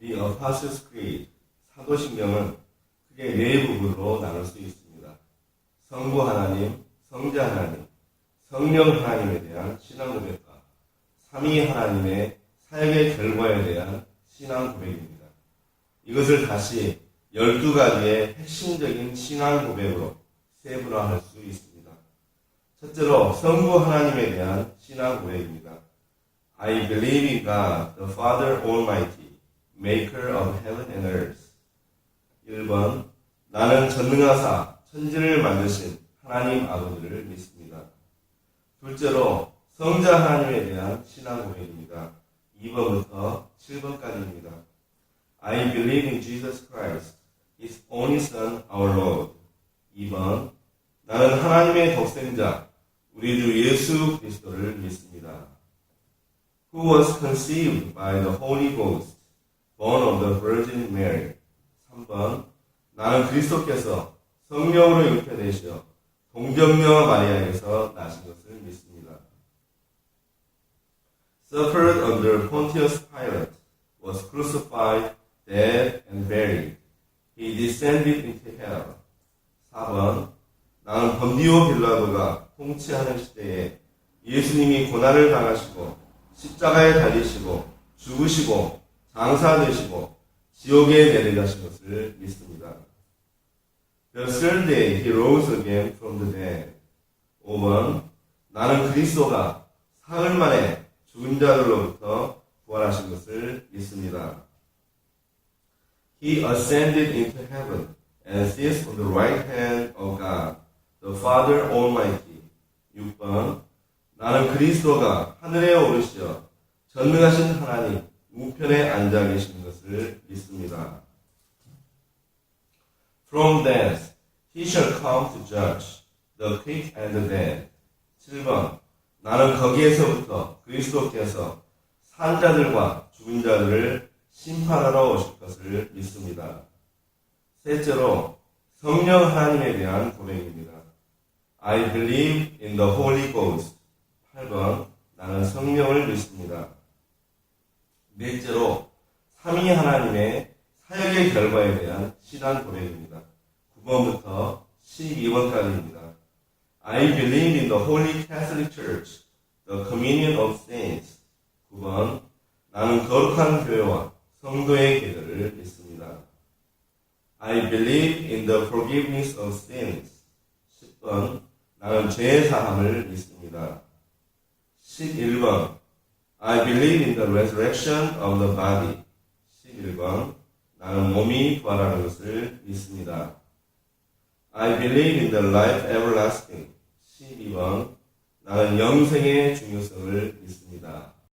The Apostles' Creed, 사도신경은 크게 네 부분으로 나눌 수 있습니다. 성부 하나님, 성자 하나님, 성령 하나님에 대한 신앙 고백과 삼위 하나님의 사역의 결과에 대한 신앙 고백입니다. 이것을 다시 12가지의 핵심적인 신앙 고백으로 세분화할 수 있습니다. 첫째로 성부 하나님에 대한 신앙 고백입니다. I believe in God, the Father Almighty, maker of heaven and earth. 1번 나는 전능하사 천지를 만드신 하나님 아버지를 믿습니다. 둘째로 성자 하나님에 대한 신앙 고백입니다. 2번부터 7번까지입니다. I believe in Jesus Christ, His only Son, our Lord. 2번 나는 하나님의 독생자, 우리 주 예수 그리스도를 믿습니다. Who was conceived by the Holy Ghost, born of the Virgin Mary. 3번 나는 그리스도께서 성령으로 잉태되시어 동정녀 마리아에서 나신 것을 믿습니다. Suffered under Pontius Pilate, was crucified, dead, and buried. He descended into hell. 4번 나는 번디오 빌라도가 통치하는 시대에 예수님이 고난을 당하시고 십자가에 달리시고 죽으시고 장사되시고 지옥에 내려가신 것을 믿습니다. The third day he rose again from the dead. 5번 나는 그리스도가 사흘 만에 죽은 자들로부터 부활하신 것을 믿습니다. He ascended into heaven and sits on the right hand of God, the Father Almighty. 6번 나는 그리스도가 하늘에 오르시어 전능하신 하나님 우편에 앉아 계신 것을 믿습니다. From thence he shall come to judge the quick and the dead. 7번 나는 거기에서부터 그리스도께서 산 자들과 죽은 자들을 심판하러 오실 것을 믿습니다. 셋째로 성령 하나님에 대한 고백입니다. I believe in the Holy Ghost. 8번 나는 성령을 믿습니다. 넷째로 삼위 하나님의 사역의 결과에 대한 신앙 고백입니다. 9번부터 12번까지입니다. I believe in the Holy Catholic Church, the communion of saints. 9번 나는 거룩한 교회와 성도의 계절을 믿습니다. I believe in the forgiveness of sins. 10번 나는 죄의 사함을 믿습니다. 11번 I believe in the resurrection of the body. 11번 나는 몸이 부활하는 것을 믿습니다. I believe in the life everlasting. 12번 나는 영생의 중요성을 믿습니다.